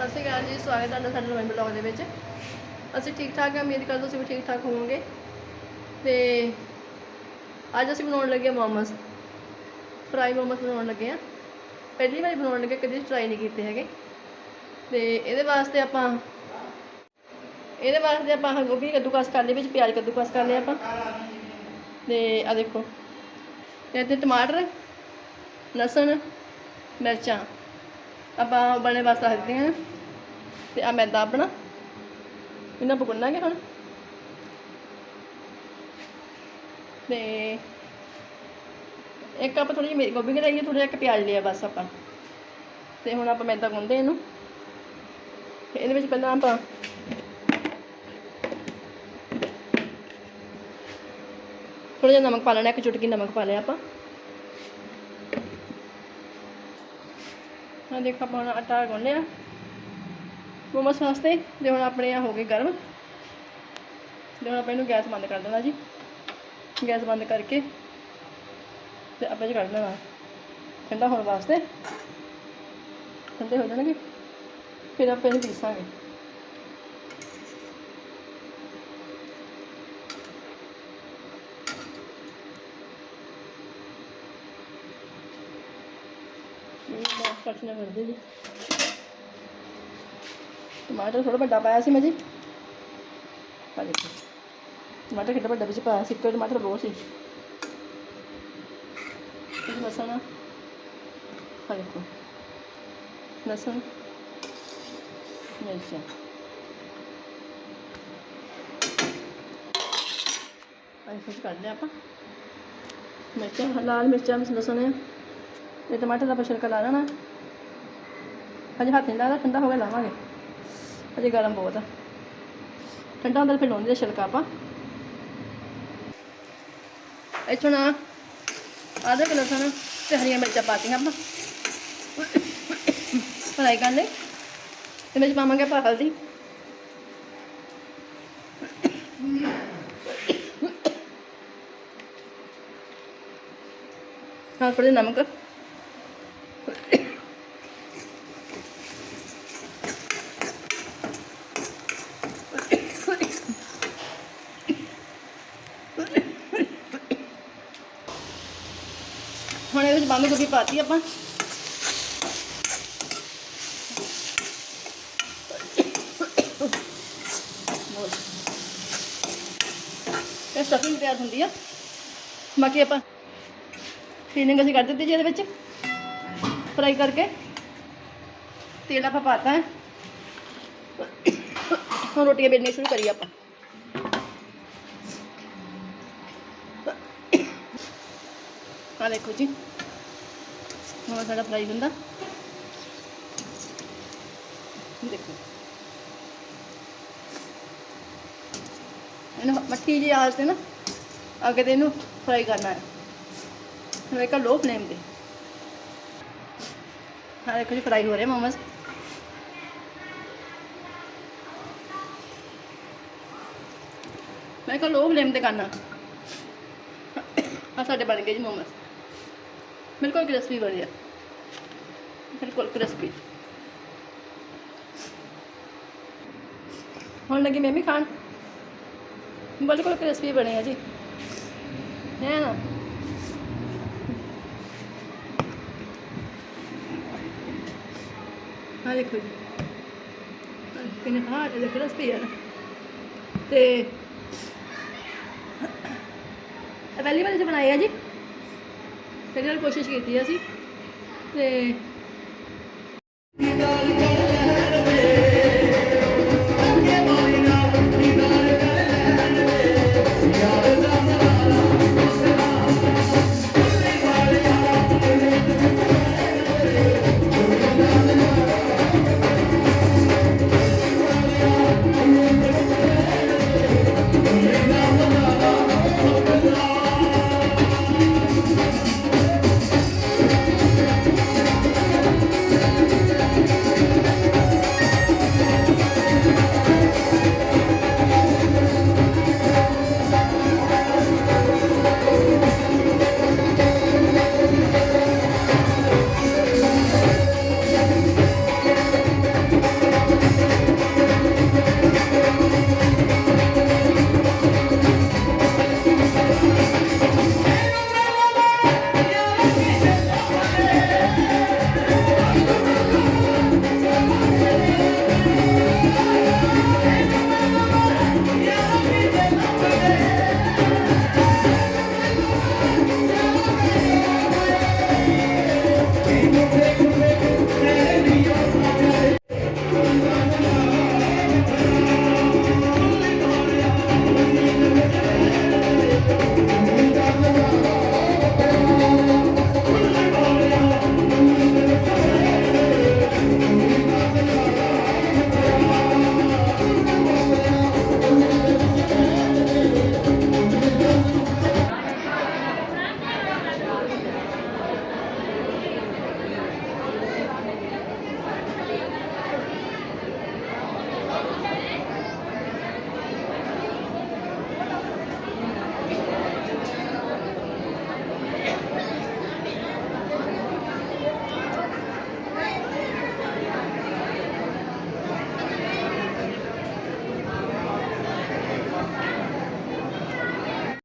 ਸਤਿ ਸ਼੍ਰੀ ਅਕਾਲ ਜੀ, ਸਵਾਗਤ ਹੈ ਤੁਹਾਡਾ ਸਾਡੇ ਨਵੇਂ ਬਲੌਗ ਦੇ ਵਿੱਚ। ਅਸੀਂ ਠੀਕ ਠਾਕ ਹਾਂ, ਉਮੀਦ ਕਰਦੇ ਤੁਸੀਂ ਵੀ ਠੀਕ ਠਾਕ ਹੋਵੋਗੇ। ਤੇ ਅੱਜ ਅਸੀਂ ਬਣਾਉਣ ਲੱਗੇ ਮੋਮਸ। ਫਰਾਈ ਮੋਮਸ ਬਣਾਉਣ ਲੱਗੇ ਆ ਪਹਿਲੀ ਵਾਰ ਬਣਾਉਣ ਲੱਗੇ, ਕਦੇ ਟਰਾਈ ਨਹੀਂ ਕੀਤੇ ਹੈਗੇ। ਤੇ ਇਹਦੇ ਵਾਸਤੇ ਆਪਾਂ, ਇਹਦੇ ਵਾਸਤੇ ਆਪਾਂ ਆਹ ਗੋਭੀ ਕੱਦੂਕਸ ਕਰ ਲਈ, ਵਿੱਚ ਪਿਆਜ਼ ਕੱਦੂਕਸ ਕਰ ਲਿਆ ਆਪਾਂ। ਤੇ ਆ ਦੇਖੋ, ਤੇ ਇੱਥੇ ਟਮਾਟਰ, ਲਸਣ, ਮਿਰਚਾਂ। ਆਪਾਂ ਉਬਲਣੇ ਵਾਸਤੇ ਰੱਖਦੇ ਹਾਂ ਤੇ ਆ ਮੈਦਾ ਆਪਣਾ। ਇਹਨਾਂ ਆਪਾਂ ਗੁੰਨਾਂਗੇ ਹੁਣ। ਤੇ ਇੱਕ ਆਪਾਂ ਥੋੜੀ ਜਿਹੀ ਗੋਭੀ ਘੜਾਈ ਹੈ ਥੋੜਾ ਜਿਹਾ ਇੱਕ ਪਿਆਜ਼ ਲਿਆ ਬਸ ਆਪਾਂ। ਤੇ ਹੁਣ ਆਪਾਂ ਮੈਦਾ ਗੁੰਨਦੇ ਇਹਨੂੰ। ਇਹਦੇ ਵਿੱਚ ਪਹਿਲਾਂ ਆਪਾਂ ਥੋੜਾ ਜਿਹਾ ਨਮਕ ਪਾ ਲੈਣਾ, ਇੱਕ ਚੁਟਕੀ ਨਮਕ ਪਾ ਲਿਆ ਆਪਾਂ। ਹਾਂ ਦੇਖੋ ਆਪਾਂ ਹੁਣ ਆਟਾ ਗੁੰਨ ਲਿਆ ਮੋਮੋਸ ਵਾਸਤੇ ਤੇ ਹੁਣ ਆਪਣੇ ਆ ਹੋ ਗਏ ਗਰਮ। ਤੇ ਹੁਣ ਆਪਾਂ ਇਹਨੂੰ ਗੈਸ ਬੰਦ ਕਰ ਦੇਣਾ ਜੀ। ਗੈਸ ਬੰਦ ਕਰਕੇ ਤੇ ਆਪਾਂ ਜੀ ਕੱਢ ਲੈਣਾ ਠੰਡਾ ਹੋਣ ਵਾਸਤੇ। ਠੰਡੇ ਹੋ ਜਾਣਗੇ। ਫਿਰ ਆਪਾਂ ਇਹਨੂੰ ਪੀਸਾਂਗੇ। ਇਹ ਬਹੁਤ ਕੱਟਣਾ ਕਰਦੇ ਜੀ ਟਮਾਟਰ ਥੋੜਾ ਵੱਡਾ ਪਾਇਆ ਸੀ ਮੈਂ ਜੀ। ਆ ਦੇਖੋ। ਟਮਾਟਰ ਕਿੱਡਾ ਵੱਡਾ ਵਿੱਚ ਪਾਇਆ ਸੀ, ਇੱਕ ਟਮਾਟਰ ਬਹੁਤ ਸੀ। ਇਹ ਲਸਣ ਆ। ਦੇਖੋ। ਲਸਣ, ਮਿਰਚਾਂ। ਆਹ ਕੁਝ ਕਰ ਲਿਆ ਆਪਾਂ। ਮਿਰਚਾਂ, ਲਾਲ ਮਿਰਚਾਂ ਵਿੱਚ ਲਸਣ ਹੈ ਟਮਾਟਰ ਦਾ ਆਪਾਂ ਛਿਲਕਾ ਲਾ ਲੈਣਾ, ਅਜੇ ਹੱਥ ਨਹੀਂ ਲਾਣਾ ਠੰਡਾ ਹੋ ਗਿਆ ਲਾਵਾਂਗੇ। ਅਜੇ ਗਰਮ ਬਹੁਤ ਆ। ਠੰਡਾ ਹੁੰਦਾ ਫਿਰ ਲਾਉਂਦੇ ਦਾ ਛਿਲਕਾ ਆਪਾਂ। ਇੱਥੋਂ ਨਾ ਆਧਾ ਕਿਲੋ ਲਸਣ ਤੇ ਹਰੀਆਂ ਮਿਰਚਾਂ ਪਾਤੀਆਂ ਆਪਾਂ। ਫਰਾਈ ਕਰ ਲਈ। ਤੇ ਵਿੱਚ ਪਾਵਾਂਗੇ ਆਪਾਂ ਹਲਦੀ। ਨਾਲ ਥੋੜ੍ਹਾ ਨਮਕ। ਬੰਦ ਗੋਭੀ ਪਾਤੀ ਆਪਾਂ। ਇਹ ਸਟਫਿੰਗ ਤਿਆਰ ਹੁੰਦੀ ਆ। ਬਾਕੀ ਆਪਾਂ ਫੀਲਿੰਗ ਅਸੀਂ ਕਰ ਦਿੱਤੀ ਜੀ ਇਹਦੇ ਵਿੱਚ। ਫਰਾਈ ਕਰਕੇ ਤੇਲ ਆਪਾਂ ਪਾਤਾ ਹੈ। ਹੁਣ ਰੋਟੀਆਂ ਵੇਲਣੀਆਂ ਸ਼ੁਰੂ ਕਰੀਏ ਆਪਾਂ। ਆ ਦੇਖੋ ਜੀ। ਹੁਣ ਸਾਡਾ ਫਰਾਈ ਹੁੰਦਾ ਦੇਖੋ। ਇਹਨੂੰ ਮੱਠੀ ਜੀ ਆਸ ਤੇ ਨਾ, ਅੱਗੇ ਤੇ ਇਹਨੂੰ ਫਰਾਈ ਕਰਨਾ ਹੈ। ਹੁਣ ਇੱਕ ਲੋ ਫਲੇਮ ਤੇ। ਹਾਂ ਦੇਖੋ ਜੀ ਫਰਾਈ ਹੋ ਰਹੇ ਮੋਮਸ ਮੈਂ ਕਿਹਾ ਲੋ ਫਲੇਮ ਤੇ ਕਰਨਾ। ਆ ਸਾਡੇ ਬਣ ਗਏ ਜੀ ਮੋਮਸ ਬਿਲਕੁਲ ਕ੍ਰਿਸਪੀ ਬਣੇ ਆ ਬਿਲਕੁਲ ਕ੍ਰਿਸਪੀ ਹੁਣ ਲੱਗੀ ਮੈਂ ਵੀ ਖਾਣ ਬਿਲਕੁਲ ਕ੍ਰਿਸਪੀ ਬਣੇ ਆ ਜੀ ਹੈ ਨਾ ਆ ਦੇਖੋ ਜੀ ਕਿੰਨੇ ਹਾਂ ਤੇ ਕ੍ਰਿਸਪੀ ਆ ਨਾ ਤੇ ਇਹ ਪਹਿਲੀ ਵਾਰ ਕਈ ਵਾਰ ਕੋਸ਼ਿਸ਼ ਕੀਤੀ ਅਸੀਂ ਤੇ